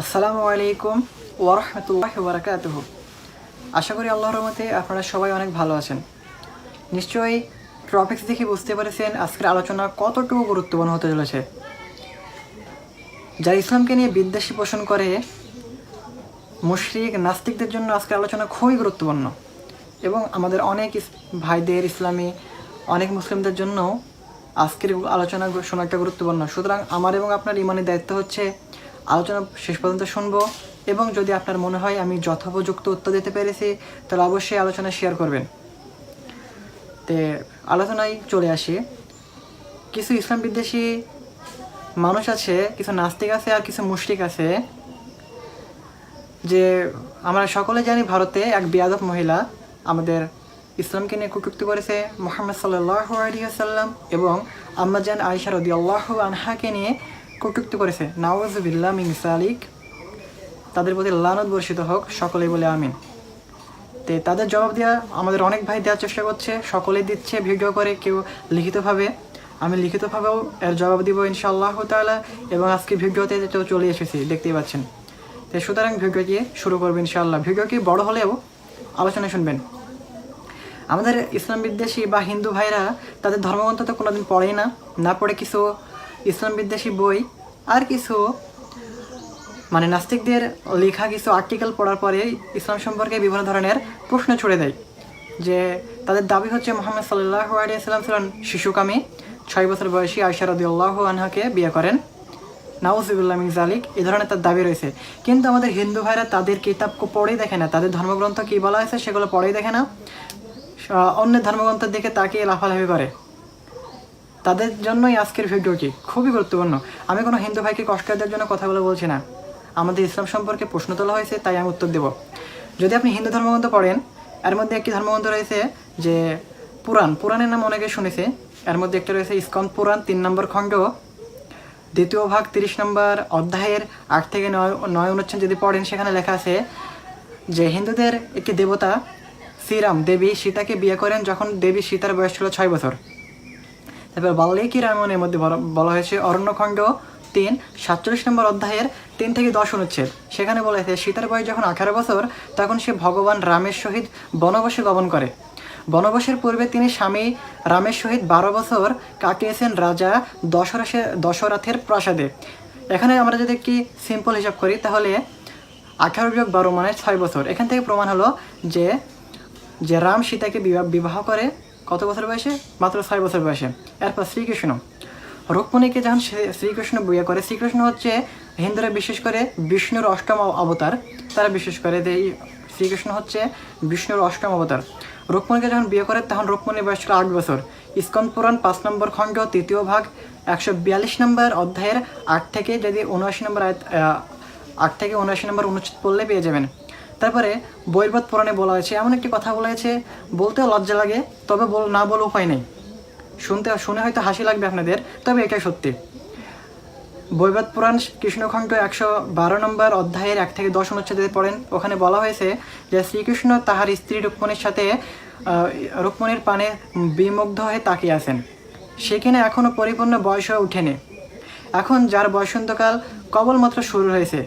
আসসালামু আলাইকুম ওরহমতুল্লাহ বারাকাতুহ। আশা করি আল্লাহর রহমতে আপনারা সবাই অনেক ভালো আছেন। নিশ্চয়ই টপিক্স দেখে বুঝতে পেরেছেন আজকের আলোচনা কতটুকু গুরুত্বপূর্ণ হতে চলেছে। যারা ইসলামকে নিয়ে বিদ্বেষী পোষণ করে, মুশরিক, নাস্তিকদের জন্য আজকের আলোচনা খুবই গুরুত্বপূর্ণ। এবং আমাদের অনেক ভাইদের ইসলামী, অনেক মুসলিমদের জন্য আজকের আলোচনা শোনাটা গুরুত্বপূর্ণ। সুতরাং আমার এবং আপনার ইমানের দায়িত্ব হচ্ছে আলোচনা শেষ পর্যন্ত শুনব এবং যদি আপনার মনে হয় আমি যথোপযুক্ত উত্তর দিতে পেরেছি, তাহলে অবশ্যই আলোচনা শেয়ার করবেন। তে আলোচনায় চলে আসি। কিছু ইসলাম বিদ্বেষী মানুষ আছে, কিছু নাস্তিক আছে আর কিছু মুশরিক আছে। যে আমরা সকলে জানি ভারতে এক বিয়াদব মহিলা আমাদের ইসলামকে নিয়ে কটূক্তি করেছে মোহাম্মদ সাল্লাহ আলিয়াল্লাম এবং আম্মাজান আয়সা রদি আল্লাহ আনহাকে নিয়ে কটূক্তি করেছে। নওয়াজবিল্লা মিং সালিক। তাদের প্রতি লানত বর্ষিত হোক, সকলেই বলে আমিন। তে তাদের জবাব দেওয়া আমাদের অনেক ভাই দেওয়ার চেষ্টা করছে, সকলেই দিচ্ছে, ভিডিও করে, কেউ লিখিতভাবে। আমি লিখিতভাবেও এর জবাব দিব ইনশাআল্লাহ তাআলা, এবং আজকে ভিডিওতে তো চলে এসেছি, দেখতেই পাচ্ছেন। তো সুতরাং ভিডিওটি শুরু করব ইনশাআল্লাহ। ভিডিওটি বড় হলেও আলোচনা শুনবেন। আমাদের ইসলাম বিদ্বেষী বা হিন্দু ভাইরা তাদের ধর্মগ্রন্থ তো কোনোদিন পড়েই না না পড়ে কিছু ইসলাম বিদ্বেষী বই আর কিছু মানে নাস্তিকদের লেখা কিছু আর্টিকেল পড়ার পরে ইসলাম সম্পর্কে বিভিন্ন ধরনের প্রশ্ন ছুড়ে দেয়। যে তাদের দাবি হচ্ছে মোহাম্মদ সাল্লাহ আলিয়াল্লাম ছিলেন শিশুকামী, ছয় বছর বয়সী আয়সা রদি আল্লাহ আনহাকে বিয়ে করেন। নাউজিবুল্লাহ জালিক এই ধরনের তার দাবি রয়েছে। কিন্তু আমাদের হিন্দু ভাইরা তাদের কিতাব পড়েই দেখে না, তাদের ধর্মগ্রন্থ কী বলা হয়েছে সেগুলো পড়েই দেখে না। অন্যের ধর্মগ্রন্থের দিকে তাকিয়ে লাফালাফি করে। তাদের জন্যই আজকের ভিডিওটি খুবই গুরুত্বপূর্ণ। আমি কোনো হিন্দু ভাইকে কষ্ট দেওয়ার জন্য কথাগুলো বলছি না। আমাদের ইসলাম সম্পর্কে প্রশ্ন তোলা হয়েছে, তাই আমি উত্তর দেব। যদি আপনি হিন্দু ধর্মগ্রন্থ পড়েন, এর মধ্যে একটি ধর্মগ্রন্থ রয়েছে যে পুরাণ। পুরাণের নাম অনেকে শুনেছে। এর মধ্যে একটা রয়েছে ইস্কন পুরাণ, তিন নম্বর খণ্ড। দ্বিতীয় ভাগ তিরিশ নম্বর অধ্যায়ের আট থেকে নয় নয় অনুচ্ছেদ যদি পড়েন, সেখানে লেখা আছে যে হিন্দুদের একটি দেবতা শ্রীরাম দেবী সীতাকে বিয়ে করেন যখন দেবী সীতার বয়স ছিল ছয় বছর। তারপর বাল্মীকি রামায়ণের মধ্যে বলা- হয়েছে, অরণ্যখণ্ড তিন, সাতচল্লিশ নম্বর অধ্যায়ের তিন থেকে দশ অনুচ্ছেদ। সেখানে বলা হয়েছে, সীতার বয়স যখন আঠারো বছর, তখন সে ভগবান রামের সহিত বনবাসে গমন করে। বনবাসের পূর্বে তিনি স্বামী রামের সহিত বারো বছর কাটিয়েছেন রাজা দশরথের দশরথের প্রাসাদে। এখানে আমরা যদি একটি সিম্পল হিসাব করি, তাহলে আঠারো বিয়োগ বারো মানে ছয় বছর। এখান থেকে প্রমাণ হলো যে যে রাম সীতাকে বিবাহ করে কত বছর বয়সে? মাত্র ছয় বছর বয়সে। এরপর শ্রীকৃষ্ণ। রুক্মণীকে যখন শ্রী- শ্রীকৃষ্ণ বিয়ে করে, শ্রীকৃষ্ণ হচ্ছে হিন্দুরা বিশেষ করে বিষ্ণুর অষ্টম অবতার। তারা বিশেষ করে যে শ্রীকৃষ্ণ হচ্ছে বিষ্ণুর অষ্টম অবতার। রুক্মণীকে যখন বিয়ে করে, তখন রুক্মণীর বয়স ছিল আট বছর। ইস্কন পুরাণ পাঁচ নম্বর খণ্ড, তৃতীয় ভাগ, একশো বিয়াল্লিশ নম্বর অধ্যায়ের আট থেকে যদি উনআশি নম্বর আট থেকে উনআশি নম্বর অনুচ্ছেদ পড়লে পেয়ে যাবেন। তারপরে বৈরবত পুরাণে বলা হয়েছে, এমন একটি কথা বলা হয়েছে, বলতেও লজ্জা লাগে, তবে বল, না বলে উপায় নেই। শুনতে, শুনে হয়তো হাসি লাগবে আপনাদের, তবে এটাই সত্যি। বৈবাদ পুরাণ কৃষ্ণখণ্ড একশো বারো নম্বর অধ্যায়ের এক থেকে দশ অনুচ্ছেদে পড়েন। ওখানে বলা হয়েছে যে, শ্রীকৃষ্ণ তাহার স্ত্রী রুক্মণীর সাথে রুক্মণীর পানে বিমুগ্ধ হয়ে তাকিয়ে আছেন। সেখানে এখনও পরিপূর্ণ বয়স হয়ে ওঠেনি। এখন যার বসন্তকাল কেবলমাত্র শুরু হয়েছে।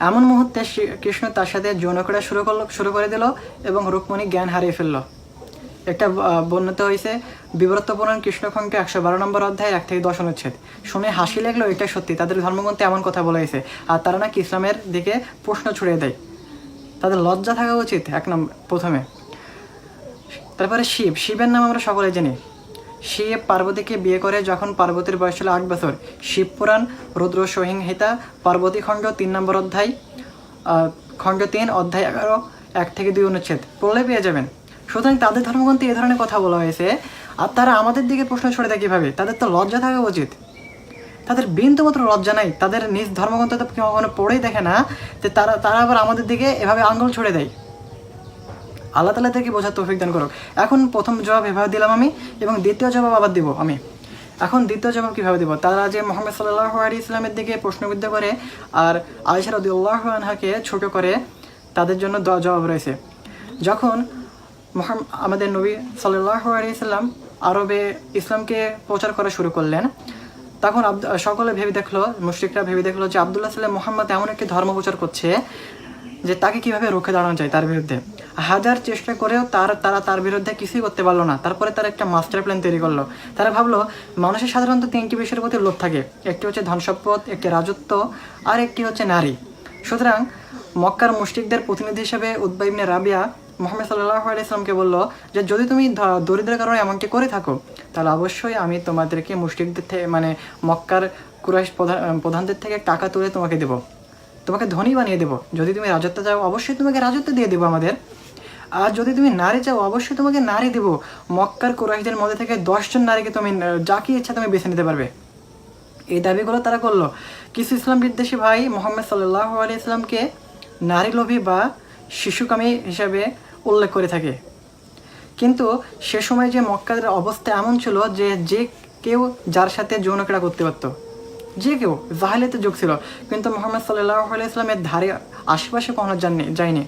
এমন মুহূর্তে কৃষ্ণ তার সাথে যৌন ক্রীড়া শুরু করল, শুরু করে দিল এবং রুক্মণী জ্ঞান হারিয়ে ফেলল। একটা বর্ণিত হয়েছে, বিব্রত পুরাণ একশো বারো নম্বর অধ্যায় এক থেকে দশ অনুচ্ছেদ। শুনে হাসি লাগল এটা সত্যি। তাদের ধর্মগ্রন্থে এমন কথা বলা হয়েছে। আর তারা নাকি ইসলামের দিকে প্রশ্ন ছুড়িয়ে দেয়। তাদের লজ্জা থাকা উচিত, এক নম্বর, প্রথমে। তারপরে শিব। শিবের নাম আমরা সকলে জানি। শিব পার্বতীকে বিয়ে করে যখন পার্বতীর বয়স ছিল আট বছর। শিব পুরাণ রুদ্র সহিংহিতা পার্বতী খণ্ড তিন নম্বর অধ্যায় খণ্ড তিন, অধ্যায় এগারো, এক থেকে দুই অনুচ্ছেদ। পড়লে পেয়ে যাবেন। সুতরাং তাদের ধর্মগ্রন্থে এই ধরনের কথা বলা হয়েছে। আর তারা আমাদের দিকে প্রশ্ন ছড়ে দেয় কীভাবে? তাদের তো লজ্জা থাকা উচিত। তাদের বিন্দু মাত্র লজ্জা নাই। তাদের নিজ ধর্মগ্রন্থ তো কখনো পড়েই দেখে না যে তারা তারা আবার আমাদের দিকে এভাবে আঙ্গুল ছড়ে দেয়। আল্লাহ তালা থেকে বোঝার তৌফিক দান করুক। এখন প্রথম জবাব এভাবে দিলাম আমি এবং দ্বিতীয় জবাব আবার দিব আমি। এখন দ্বিতীয় জবাব কীভাবে দিব? তারা যে মোহাম্মদ সাল্লাহ আলী ইসলামের দিকে প্রশ্নবিদ্ধ করে আর আয়সা রদিউল্লাহ আনহাকে ছোট করে তাদের জন্য জবাব রয়েছে। যখন মোহাম আমাদের নবী সাল্লাহ আলী ইসলাম আরবে ইসলামকে প্রচার করা শুরু করলেন, তখন সকলে ভেবে দেখল, মুশরিকরা ভেবে দেখল যে আবদুল্লাহ সাল্লাম মোহাম্মদ এমন একটি ধর্ম প্রচার করছে যে তাকে কীভাবে রুখে দাঁড়ানো যায় তার বিরুদ্ধে। হাজার চেষ্টা করেও তার, তারা তার বিরুদ্ধে কিছুই করতে পারল না। তারপরে তারা একটা মাস্টার প্ল্যান তৈরি করল। তারা ভাবলো, মানুষের সাধারণত তিনটি বিষয়ের প্রতি লোভ থাকে। একটি হচ্ছে ধন সম্পদ একটি রাজত্ব, আর একটি হচ্ছে নারী। সুতরাং মক্কার মুশরিকদের প্রতিনিধি হিসেবে উদ্বা ইবনে রাবিয়া মোহাম্মদ সাল্লাহ আলাইসলামকে বলল যে, যদি তুমি দরিদ্রের কারণে এমনটি করে থাকো, তাহলে অবশ্যই আমি তোমাদেরকে মুশরিকদের থেকে মানে মক্কার কুরাইশ প্রধান প্রধানদের থেকে টাকা তুলে তোমাকে দেবো। তোমাকে ধনী বানিয়ে দেবো। যদি তুমি রাজত্ব চাও, অবশ্যই তোমাকে রাজত্ব দিয়ে দেবো আমাদের। আর যদি তুমি নারী চাও, অবশ্যই তোমাকে নারী দেবো। মক্কার কুরাইশদের মধ্যে থেকে দশজন নারীকে তুমি যাকে ইচ্ছা তুমি বেছে নিতে পারবে। এই দাবিগুলো তারা করল। কিছু ইসলাম বিদ্বেষী ভাই মোহাম্মদ সাল্লাহ আলি ইসলামকে নারী লোভী বা শিশুকামী হিসাবে উল্লেখ করে থাকে। কিন্তু সে সময় যে মক্কাদের অবস্থা এমন ছিল যে যে কেউ যার সাথে যৌন ক্রীড়া করতে পারত। যে কেউ জাহালিতে যোগ ছিল। কিন্তু মোহাম্মদ সাল্লাহ আলি ইসলামের ধারে আশেপাশে কখনো যাননি, যায়নি।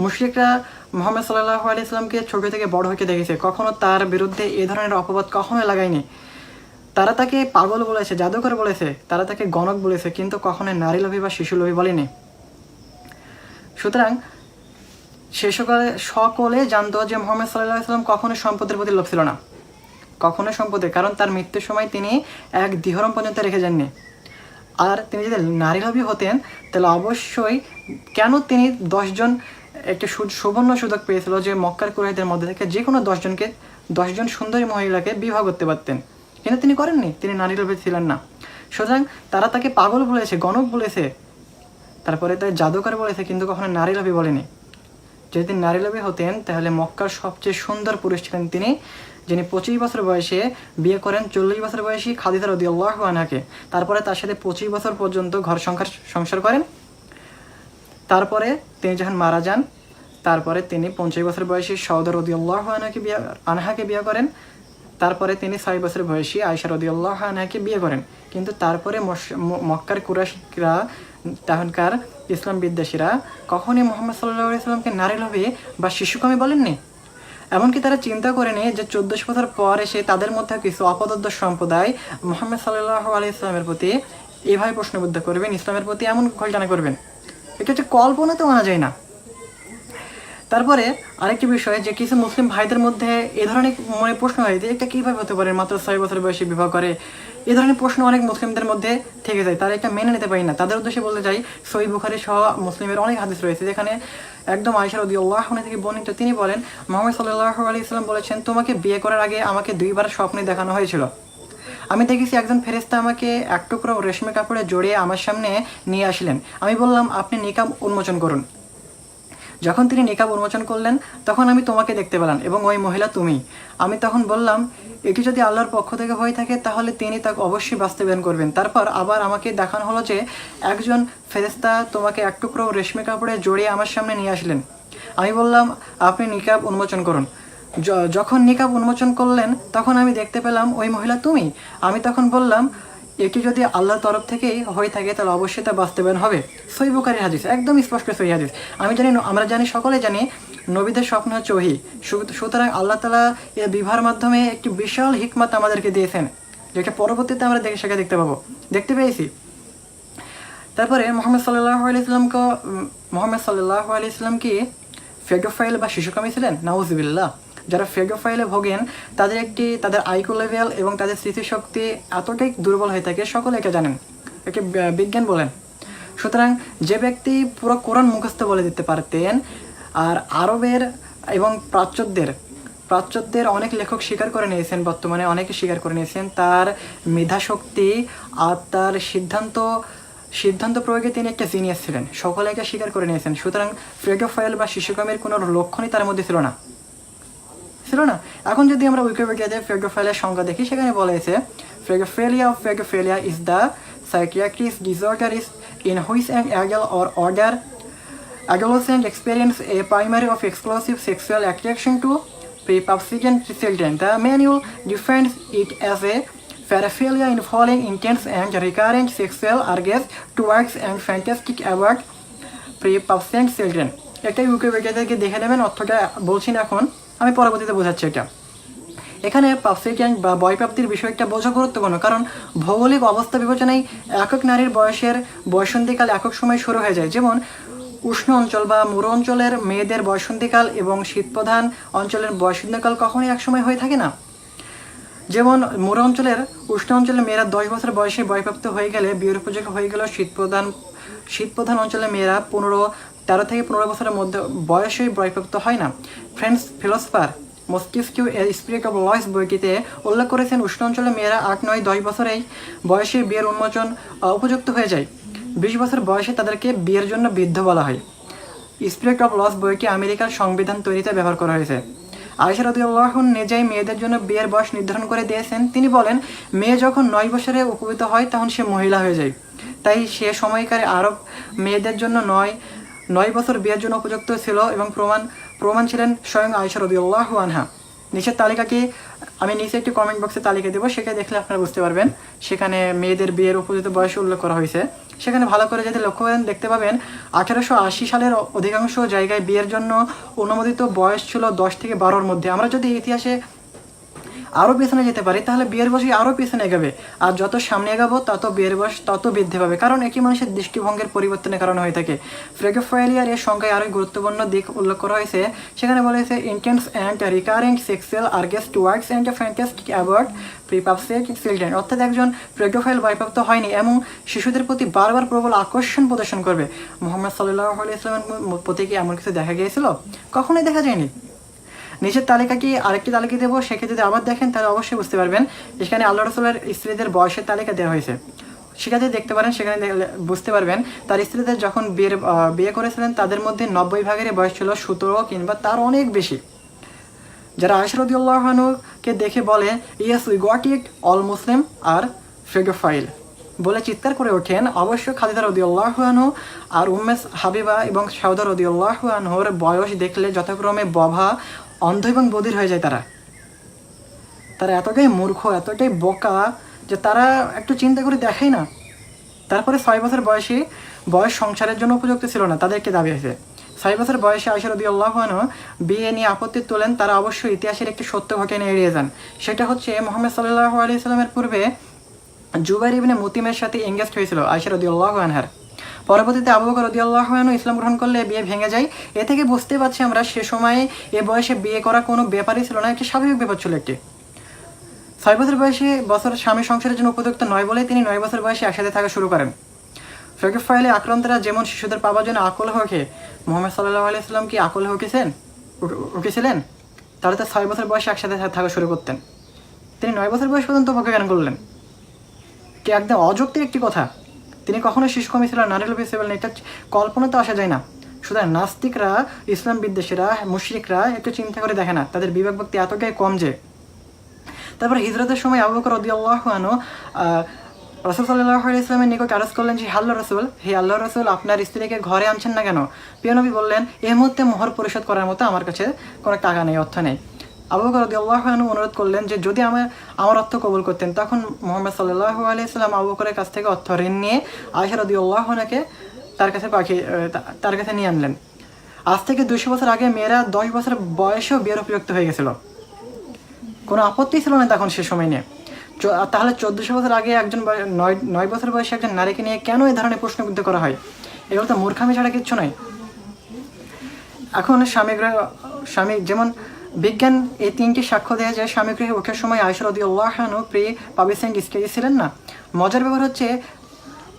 মুশরিকরা মোহাম্মদ সাল্লাহ ইসলামকে ছোট থেকে বড় হইতে দেখেছে। কখনো তার বিরুদ্ধে এ ধরনের অপবাদ কখনো লাগায়নি। তারা তাকে পাগল বলেছে, জাদুকর বলেছে, তারা তাকে গণক বলেছে, কিন্তু কখনো নারী লোভী বা শিশু লোভী বলেনি। সুতরাং সে সকালে, সকলে জানতো যে মোহাম্মদ সাল্লাহ ইসলাম কখনো সম্পদের প্রতি লোভ ছিল না। কখনো সম্পদের কারণ তার মৃত্যুর সময় তিনি এক দিহরম পর্যন্ত রেখে যাননি। আর তিনি যদি নারী লোভী হতেন, তাহলে অবশ্যই কেন তিনি দশজন একটা সুবর্ণ সুযোগ পেয়েছিল যে মক্কার কুরাইদের মধ্যে থেকে যে কোনো দশজনকে দশজন সুন্দরী মহিলাকে বিবাহ করতে পারতেন। কিন্তু তিনি করেননি, তিনি নারী লোভী ছিলেন না। সুতরাং তারা তাকে পাগল বলেছে, গণক বলেছে। তারপরে তার জাদুকর বলেছে, কিন্তু কখনো নারী লোভী বলেনি। যদি নারী লোভী হতেন, তাহলে মক্কার সবচেয়ে সুন্দর পুরুষ ছিলেন তিনি, যিনি পঁচিশ বছর বয়সে বিয়ে করেন, চল্লিশ বছর বয়সী খাদিজা রদি আল্লাহ আনহাকে। তারপরে তার সাথে পঁচিশ বছর পর্যন্ত ঘর সংসার সংসার করেন। তারপরে তিনি যখন মারা যান, তারপরে তিনি পঞ্চাশ বছর বয়সী সৌদ রদি আল্লাহ আনহাকে বিয়ে আনহাকে বিয়ে করেন। তারপরে তিনি ছয় বছর বয়সী আয়সা রদি আল্লাহ আনহাকে বিয়ে করেন। কিন্তু তারপরে মক্কার কুরাশরা তখনকার ইসলাম বিদ্বেষীরা কখনই মোহাম্মদ সাল্লাহ ইসলামকে নারী লোভে বা শিশুকামী বলেননি। এমনকি তারা চিন্তা করেনি যে চোদ্দশো বছর পর এসে তাদের মধ্যে কিছু অপদদ্ধ সম্প্রদায় মোহাম্মদ সাল্লাহ আলি ইসলামের প্রতি এভাবে প্রশ্নবদ্ধ করবেন, ইসলামের প্রতি এমন ঘটনা করবেন। এটা হচ্ছে কল্পনাতে মানা যায় না। তারপরে আরেকটি বিষয় যে কিছু মুসলিম ভাইদের মধ্যে এ ধরনের মনে প্রশ্ন হয় যে এটা কীভাবে হতে পারে, মাত্র ছয় বছর বয়সে বিবাহ করে। এ ধরনের প্রশ্ন অনেক মুসলিমদের মধ্যে থেকে যায়, তারা এটা মেনে নিতে পারি না। তাদের উদ্দেশ্যে বলতে চাই সই বুখারি সহ মুসলিমের অনেক হাদিস রয়েছে যেখানে একদম আয়সা রদি আল্লাহ থেকে বর্ণিত, তিনি বলেন, মোহাম্মদ সাল্লাহ আলি ইসলাম বলেছেন, তোমাকে বিয়ে করার আগে আমাকে দুইবার স্বপ্নে দেখানো হয়েছিল। আমি দেখেছি একজন ফেরেস্তা আমাকে এক টুকরো রেশমি কাপড়ে জড়িয়ে আমার সামনে নিয়ে আসলেন। আমি বললাম, আপনি নিকাব উন্মোচন করুন। যখন তিনি নিকাব উন্মোচন করলেন, তখন আমি তোমাকে দেখতে পেলাম এবং ওই মহিলা তুমি। আমি তখন বললাম, এটি যদি আল্লাহর পক্ষ থেকে হয়ে থাকে, তাহলে তিনি তাকে অবশ্যই বাস্তবায়ন করবেন। তারপর আবার আমাকে দেখানো হলো যে একজন ফেরেস্তা তোমাকে এক টুকরো রেশমি কাপড়ে জড়িয়ে আমার সামনে নিয়ে আসলেন। আমি বললাম, আপনি নিকাব উন্মোচন করুন। যখন নিকাব উন্মোচন করলেন, তখন আমি দেখতে পেলাম, ওই মহিলা তুমি? আমি তখন বললাম, এটি যদি আল্লাহর তরফ থেকেই হয়ে থাকে, তাহলে অবশ্যই তা বাস্তবায়ন হবে। সই বুকারি হাদিস, একদম স্পষ্ট সই হাদিস। আমি জানি আমরা জানি, সকলে জানি, নবীদের স্বপ্ন হচ্ছে ওহি। সুতরাং আল্লাহ তালা এর বিবাহের মাধ্যমে একটি বিশাল হিকমত আমাদেরকে দিয়েছেন, যেটা পরবর্তীতে আমরা দেখে সেটা দেখতে পাবো। দেখতে পেয়েছি। তারপরে মোহাম্মদ সাল্লাহ আলি ইসলামকে মোহাম্মদ সাল্লাহ আলি ইসলাম কি ফেগোফাইল বা শিশুকামী ছিলেন? নাউজবিল্লাহ। যারা ফেগোফাইলে ভোগেন, তাদের একটি, তাদের আইকো লেভেল এবং তাদের স্মৃতিশক্তি এতটাই দুর্বল হয়ে থাকে, সকলে এটা জানেন, একে বিজ্ঞান বলেন। সুতরাং যে ব্যক্তি পুরো কোরআন মুখস্থ বলে দিতে পারতেন, আর আরবের এবং প্রাচ্যদের প্রাচ্যদের অনেক লেখক স্বীকার করে নিয়েছেন বর্তমানে, অনেকে স্বীকার করে নিয়েছেন তার মেধাশক্তি আর তার সিদ্ধান্ত সিদ্ধান্ত প্রয়োগে তিনি একটা জিনিয়াস ছিলেন, সকলে এটা স্বীকার করে নিয়েছেন। সুতরাং ফ্রেগোফাইল বা শিশুকামের কোনো লক্ষণই তার মধ্যে ছিল না। ছিল না? এখন যদি আমরা উইকিপিডিয়াতে ফেগোফেলিয়ার সংজ্ঞা দেখি, সেখানে বলেছে pedophilia of pedophilia is the psychiatric disorder is in which and অ্যাগেল or older adolescent experience a primary of exclusive sexual attraction to prepubescent children the manual defines it as a paraphilia involving intense and recurrent sexual urges towards and fantasies about prepubescent children এটাই Wikipedia থেকে দেখে নেবেন, অর্থটা বলছি না এখন। আমি পরবর্তীতে বোঝাচ্ছি এটা। এখানে পাবসিকিয়ান বা বয়প্রাপ্তির বিষয়টা বোঝা গুরুত্বপূর্ণ, কারণ ভৌগোলিক অবস্থা বিবেচনায় একক নারীর বয়সের বয়সন্ধিকাল একক সময় শুরু হয়ে যায়। যেমন, উষ্ণ অঞ্চল বা মরু অঞ্চলের মেয়েদের বয়সন্ধিকাল এবং শীতপ্রধান অঞ্চলের বয়সন্ধিকাল কখনোই একসময় হয়ে থাকে না। যেমন, মরু অঞ্চলের উষ্ণ অঞ্চলের মেয়েরা দশ বছর বয়সে বয়প্রাপ্ত হয়ে গেলে বিয়ের উপযোগী হয়ে গেল শীতপ্রধান শীতপ্রধান অঞ্চলের মেয়েরা পনেরো তেরো থেকে পনেরো বছরের মধ্যে বয়সে বয়প্রাপ্ত হয় না। French philosopher Montesquieu spirit of laws বইটিতে উল্লেখ করেছেন, উষ্ণ অঞ্চলের মেয়েরা আট, নয়, দশ বছরেই বয়সে বিয়ের উন্মোচন উপযুক্ত হয়ে যায়। বিশ বছর বয়সে তাদেরকে বিয়ের জন্য বৃদ্ধ বলা হয়। স্পিরিট অফ লস বইটি আমেরিকার সংবিধান তৈরিতে ব্যবহার করা হয়েছে। আয়সা রদিউল্লাহ নিজেই মেয়েদের জন্য বিয়ের বয়স নির্ধারণ করে দিয়েছেন। তিনি বলেন, মেয়ে যখন নয় বছরে উপকৃত হয়, তখন সে মহিলা হয়ে যায়। তাই সে সময়কারে আরব মেয়েদের জন্য নয় নয় বছর বিয়ের জন্য উপযুক্ত ছিল এবং প্রমাণ প্রমাণ ছিলেন স্বয়ং আয়সা রদিউল্লাহ আনহা। নিচের তালিকাকে আমি নিচে একটি কমেন্ট বক্সে তালিকা দেবো, সেখানে দেখলে আপনারা বুঝতে পারবেন। সেখানে মেয়েদের বিয়ের উপযুক্ত বয়স উল্লেখ করা হয়েছে। সেখানে ভালো করে যদি লক্ষ্য করেন, দেখতে পাবেন আঠারোশো আশি সালের অধিকাংশ জায়গায় বিয়ের জন্য অনুমোদিত বয়স ছিল দশ থেকে বারোর মধ্যে। আমরা যদি ইতিহাসে আরও পেছনে যেতে পারি, তাহলে বিয়ের বয়স আরও পেছনে এগাবে। আর যত সামনে এগাবো, তত বিয়ের বয়স তত বৃদ্ধি পাবে। কারণ একই মানুষের দৃষ্টিভঙ্গের পরিবর্তনের কারণে হয়ে থাকে। ফ্রেগোফাইলিয়ার এর সংখ্যায় আরও গুরুত্বপূর্ণ দিক উল্লেখ করা হয়েছে। সেখানে বলা হয়েছে intense and recurring sexual urges towards and fantasies about prepubescent children অর্থাৎ একজন প্রেগোফাইল বয়প্রাপ্ত হয়নি, এবং শিশুদের প্রতি বারবার প্রবল আকর্ষণ প্রদর্শন করবে। মোহাম্মদ সাল্লাহ আলি ইসলামের প্রতি কি এমন কিছু দেখা গিয়েছিল? কখনোই দেখা যায়নি। নিচের তালিকা কি আরেকটি তালিকা দেবো? সেক্ষেত্রে যদি আবার দেখেন, তাহলে অবশ্যই বুঝতে পারবেন। এখানে আল্লাহ রসুলের স্ত্রীদের বয়সের তালিকা দেওয়া হয়েছে। সেখানে দেখতে পারেন, সেখানে বুঝতে পারবেন, তার স্ত্রীদের যখন বিয়ের বিয়ে করেছিলেন, তাদের মধ্যে নব্বই ভাগেরই বয়স ছিল, সতেরো কিংবা তার অনেক বেশি। যারা আশরদুল্লাহনুকে দেখে বলে, yes, we got it, all Muslim are pedophile বলে চিৎকার করে ওঠেন, অবশ্য খালিদা রদিউল্লাহানু আর উম্মেস হাবিবা এবং সাউদা রদিউল্লাহানহুর বয়স দেখলে যথাক্রমে বভা অন্ধ এবং বধির হয়ে যায় তারা। তারা এতটাই মূর্খ, এতটাই বোকা যে তারা একটু চিন্তা করে দেখাই না। তারপরে ছয় বছর বয়সে, বয়স সংসারের জন্য উপযুক্ত ছিল না তাদেরকে দাবি হয়েছে ছয় বছর বয়সে আয়সা রদি আল্লাহানু বিয়ে নিয়ে আপত্তি তোলেন, তারা অবশ্যই ইতিহাসের একটি সত্য ঘটনা এড়িয়ে যান। সেটা হচ্ছে মোহাম্মদ সাল্লাহ আলি সাল্লামের পূর্বে জুবাইর ইবনে মুতিমের সাথে এঙ্গেজড হয়েছিল আয়সা রদি আল্লাহ আনহার। পরবর্তীতে আবু বকর রদি আল্লাহ ইসলাম গ্রহণ করলে বিয়ে ভেঙে যায়। এ থেকে বুঝতে পারছি আমরা সে সময়ে এ বয়সে বিয়ে করা কোনো ব্যাপারই ছিল না, একটি স্বাভাবিক ব্যাপার ছিল একটি। ছয় বছর বয়সে বছর স্বামী সংসারের জন্য উপযুক্ত নয় বলে তিনি নয় বছর বয়সে একসাথে থাকা শুরু করেন। ফেকে ফাইলে আক্রান্তরা যেমন শিশুদের পাওয়ার জন্য আকল হকে মোহাম্মদ সাল্লাহ আলাইসাল্লাম কি আকল হকেছেন উঠেছিলেন? তার ছয় বছর বয়সে একসাথে থাকা শুরু করতেন। তিনি নয় বছর বয়স পর্যন্ত ভকে জ্ঞান করলেন? কি একদম অযৌক্তিক একটি কথা? তিনি কখনো শিশু কমে ছিলেন, নারী লোভী ছিলেন, এটা কল্পনা তো আসা যায় না। সুতরাং নাস্তিকরা, ইসলাম বিদ্বেষীরা, মুশরিকরা একটু চিন্তা করে দেখে না, তাদের বিবেক ভক্তি এতটাই কম যে। তারপর হিজরতের সময় আবু বকর রদিয়াল্লাহ আনু রসুল সাল্লাহ ইসলামের নিকট আরজ করলেন যে আল্লাহ রসুল, হে আল্লাহ রসুল, আপনার স্ত্রীকে ঘরে আনছেন না কেন? পিয়নবী বললেন এই মুহূর্তে মোহর পরিশোধ করার মতো আমার কাছে কোনো টাকা নেই, অর্থ নেই। আবু বকর রদিয়াল্লাহ অনুরোধ করলেন যে যদি আমার আমার অর্থ কবুল করতেন, তখন মোহাম্মদ সাল্লাহ আলাইসাল্লাম আবু বকরের কাছ থেকে অর্থ ঋণ নিয়ে আয়সা রদিউল্লাহনাকে তার কাছে পাঠিয়ে তার কাছে নিয়ে আনলেন। আজ থেকে দুশো বছর আগে মেয়েরা দশ বছর বয়সেও বিয়ের উপযুক্ত হয়ে গেছিল। কোনো আপত্তি ছিল না তখন সে সময় নিয়ে। তাহলে চোদ্দশো বছর আগে একজন নয় নয় বছর বয়সে একজন নারীকে নিয়ে কেন এই ধরনের প্রশ্নবিদ্ধ করা হয়? এগুলো তো মূর্খামি ছাড়া কিচ্ছু নয়। এখন স্বামীগ্রহ, স্বামী যেমন বিজ্ঞান এই তিনটি সাক্ষ্য দেয় যে স্বামীগৃহে ওঠার সময় আয়সরদি আল্লাহানু প্রি পাবিসেন স্টেজে ছিলেন না। মজার ব্যাপার হচ্ছে,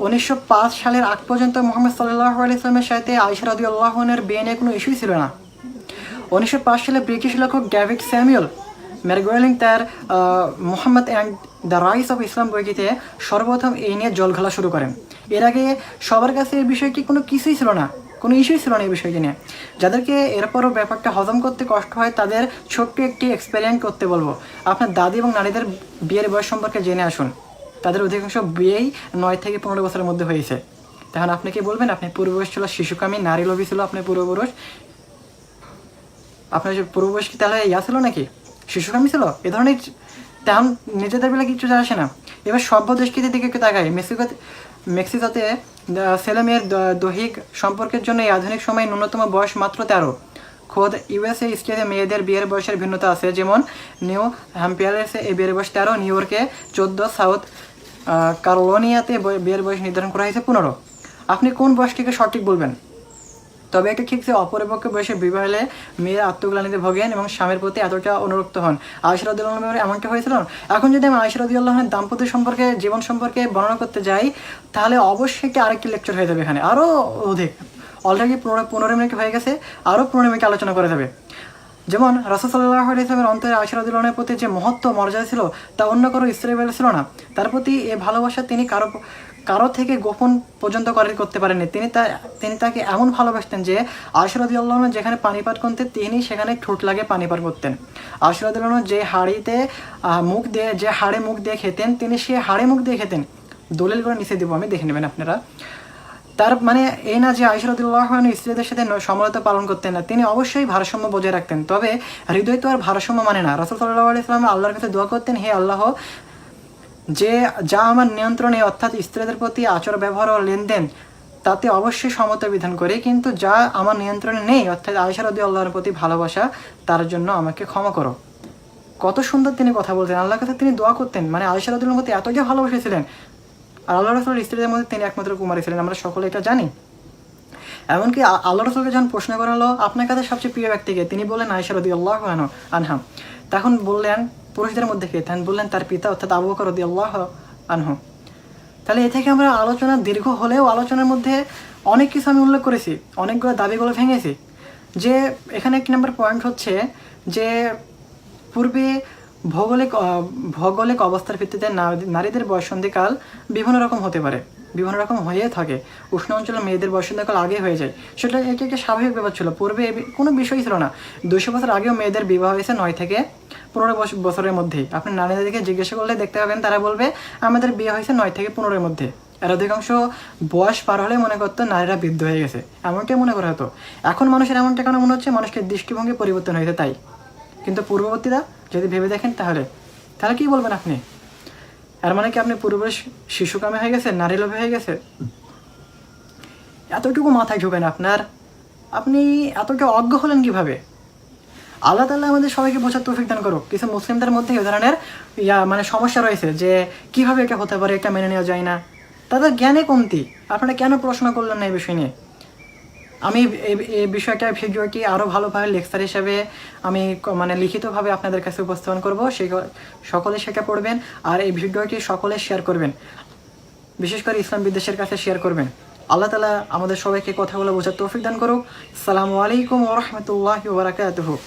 উনিশশো পাঁচ সালের আগ পর্যন্ত মোহাম্মদ সাল্লাহ আলাইসলামের সাথে আয়সরদি আল্লাহনের বিয়ে নিয়ে কোনো ইস্যুই ছিল না। উনিশশো পাঁচ সালে ব্রিটিশ লেখক ডেভিড স্যামুয়েল ম্যারগোয়েলিং তার Mohammed and the rise of Islam বইটিতে সর্বপ্রথম এই নিয়ে জল খেলা শুরু করেন। এর আগে সবার কাছে এই বিষয়টি কোনো কিছুই ছিল না। কোনো ইস্যুই ছিল না এই বিষয়টি নিয়ে। যাদেরকে এরপরও ব্যাপারটা হজম করতে কষ্ট হয়, তাদের ছোট্ট একটি এক্সপেরিয়েন্স করতে বলব। আপনার দাদি এবং নারীদের বিয়ের বয়স সম্পর্কে জেনে আসুন। তাদের অধিকাংশ বিয়েই নয় থেকে পনেরো বছরের মধ্যে হয়েছে। তখন আপনি কি বলবেন? আপনি পূর্ববয়স ছিল শিশুকামী, নারী লোভী ছিল আপনার পূর্বপুরুষ আপনার পূর্ববয়স কি তাহলে ইয়া ছিল নাকি? শিশুকামী ছিল? এ ধরনের তেমন নিজেদের বেলা কিছু আসে না। এবার সভ্য দেশকৃতির দিকে একটু তাকাই। মেক্সিকোতে সেলেমের ছেলে মেয়ের দৈহিক সম্পর্কের জন্য এই আধুনিক সময়ে ন্যূনতম বয়স মাত্র তেরো। খোদ ইউএসএ স্টেটে মেয়েদের বিয়ের বয়সের ভিন্নতা আছে। যেমন, নিউ হ্যাম্পিয়ারসে এই বিয়ের বয়স তেরো, নিউ ইয়র্কে চোদ্দ, সাউথ কারোলোনিয়াতে বিয়ের বয়স নির্ধারণ করা হয়েছে পনেরো। আপনি কোন বয়সটিকে সঠিক বলবেন? তবে এটা ঠিক যে অপরিপক্ষ বয়সে বিবাহ হলে মেয়েরা আত্মগ্লানিতে ভোগেন এবং স্বামীর প্রতি এতটা অনুরক্ত হন। আয়সরদুল্লাহ এমনটা হয়েছিল? এখন যদি আমি আয়সরদুল্লাহের দাম্পত্য সম্পর্কে, জীবন সম্পর্কে বর্ণনা করতে যাই, তাহলে অবশ্যই একটি আরেকটি লেকচার হয়ে যাবে এখানে। আরও অধিক। অলরেডি পনেরো মিনিট হয়ে গেছে আরও পনেরো মিনিট আলোচনা করা যাবে। যেমন রসদাল্লাহ ইসলামের অন্তরে আশিরাদুল্লাহের প্রতি যে মহত্ব মর্যাদা ছিল, তা অন্য কারও স্ত্রী ছিল না। তার প্রতি এ ভালোবাসা তিনি কারও কারও থেকে গোপন পর্যন্ত করে করতে পারেননি। তিনি তা তিনি তাকে এমন ভালোবাসতেন যে আশিরাদুল্লাহ যেখানে পানি পানিপাত করতেন, তিনি সেখানে ঠোঁট লাগে পানি পানিপাত করতেন। আশিরাদুল্লাহ যে হাড়িতে মুখ দিয়ে যে হাড়ে মুখ দিয়ে খেতেন, তিনি সে হাড়ে মুখ দিয়ে খেতেন। দলিল করে নিচে দেবো, আমি দেখে নেবেন আপনারা। তার মানে এই না যে আইসরদুল্লাহ স্ত্রীদের সাথে সমরতা পালন করতেন না, তিনি অবশ্যই ভারসাম্য বজায় রাখতেন। তবে হৃদয় তো আর ভারসাম্য মানে না। রসুল সাল্লাহ আল্লাহর কাছে দোয়া করতেন, হে আল্লাহ যে, যা আমার নিয়ন্ত্রণে অর্থাৎ স্ত্রীদের প্রতি আচর, ব্যবহার ও লেনদেন, তাতে অবশ্যই সমতা বিধান করে, কিন্তু যা আমার নিয়ন্ত্রণে নেই, অর্থাৎ আয়সারদি আল্লাহর প্রতি ভালোবাসা, তার জন্য আমাকে ক্ষমা করো। কত সুন্দর তিনি কথা বলতেন, আল্লাহর কাছে তিনি দোয়া করতেন মানে আয়সারদুল্লার প্রতি এতটাই ভালোবেসেছিলেন। আর আল্লাহ রসুলের স্ত্রীদের মধ্যে তিনি একমাত্র কুমারী ছিলেন, আমরা সকলে এটা জানি। এমনকি আল্লাহ রসুলকে যখন প্রশ্ন করা হলো, আপনার কাছে সবচেয়ে প্রিয় ব্যক্তিকে, তিনি বললেন আয়সা রদি আল্লাহ আনহাম তখন বললেন পুরুষদের মধ্যে কে? তখন বললেন তার পিতা, অর্থাৎ আবু বকর রদি আল্লাহ আনহু। তাহলে এ থেকে আমরা আলোচনা দীর্ঘ হলেও আলোচনার মধ্যে অনেক কিছু আমি উল্লেখ করেছি, অনেকগুলো দাবিগুলো ভেঙেছি। যে এখানে এক নম্বর পয়েন্ট হচ্ছে যে পূর্বে ভৌগোলিক ভৌগোলিক অবস্থার ভিত্তিতে নারীদের বয়সন্ধিকাল বিভিন্ন রকম হতে পারে, বিভিন্ন রকম হয়ে থাকে। উষ্ণ অঞ্চলে মেয়েদের বয়সন্ধিকাল আগে হয়ে যায়। সেটা এটি একটা স্বাভাবিক ব্যাপার ছিল। পূর্বে কোনো বিষয়ই ছিল না। দুশো বছর আগেও মেয়েদের বিবাহ হয়েছে নয় থেকে পনেরো বছ- বছরের মধ্যেই আপনি নারীদেরকে জিজ্ঞাসা করলে দেখতে পাবেন, তারা বলবে, আমাদের বিয়ে হয়েছে নয় থেকে পনেরোর মধ্যে। এর অধিকাংশ বয়স পার হলে মনে করতো নারীরা বৃদ্ধ হয়ে গেছে। এমনটাই মনে করা হতো। এখন মানুষের এমনটা কেন মনে হচ্ছে? মানুষকে দৃষ্টিভঙ্গি পরিবর্তন হয়েছে তাই। কিন্তু পূর্ববর্তীরা যদি ভেবে দেখেন তাহলে তাহলে কি বলবেন আপনি? আর মানে কি আপনি পূর্বে শিশুকামে হয়ে গেছে, নারী লোভে হয়ে গেছে? এতটুকু মাথায় ঢুকেন আপনার। আপনি এতটা অজ্ঞ হলেন কীভাবে? আল্লাহ তাল্লাহ আমাদের সবাইকে বোঝার তৌফিক দান করুক। কিছু মুসলিমদের মধ্যে এই ধরনের, ইয়া মানে সমস্যা রয়েছে যে কীভাবে এটা হতে পারে, এটা মেনে নেওয়া যায় না। তাদের জ্ঞানে কমতি। আপনারা কেন প্রশ্ন করলেন না এই বিষয় নিয়ে? আমি এই- বিষয়টা ভিডিওটি আরও ভালোভাবে লেকচার হিসেবে আমি মানে লিখিতভাবে আপনাদের কাছে উপস্থাপন করব। সেই সকলে সেটা পড়বেন আর এই ভিডিওটি সকলে শেয়ার করবেন। বিশেষ করে ইসলাম বিদ্বেষের কাছে শেয়ার করবেন। আল্লাহ তালা আমাদের সবাইকে কথাগুলো বোঝার তৌফিক দান করুক। সালামু আলাইকুম ওরহমতুল্লাহ বারাকাতুহু।